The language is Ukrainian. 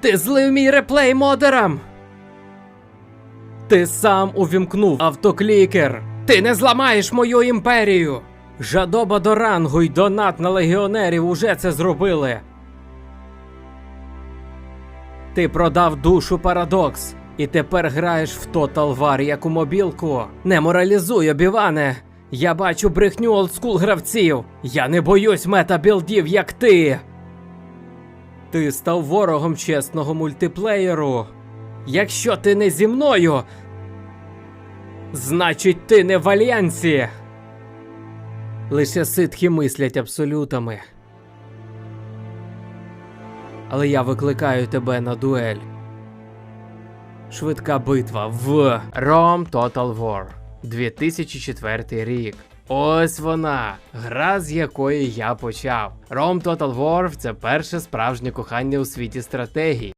Ти злив мій реплей модерам! Ти сам увімкнув автоклікер! Ти не зламаєш мою імперію! Жадоба до рангу й донат на легіонерів уже це зробили. Ти продав душу парадокс, і тепер граєш в Total War як у мобілку. Не моралізуй, обіване. Я бачу брехню олдскул гравців. Я не боюсь метабілдів, як ти. Ти став ворогом чесного мультиплеєру. Якщо ти не зі мною, значить ти не в альянсі. Лише ситхи мислять абсолютами. Але я викликаю тебе на дуель. Швидка битва в Rome Total War 2004 рік. Ось вона, гра, з якої я почав. Rome Total War це перше справжнє кохання у світі стратегій.